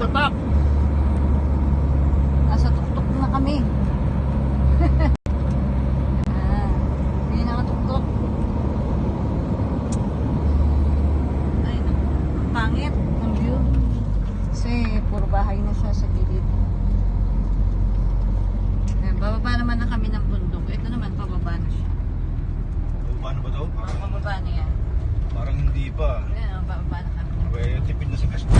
Batak. Nasa tuktok na kami. ah, yun ang tuktok. Ay, pangit ang view. Kasi puro bahay sa gilid. Ayan, bababa naman na kami ng bundok. Ito naman, pababa na siya. Ba daw? Parang, Bababa na yan. parang hindi pa. Ayan, bababa na kami. Okay, tipid na sa gas.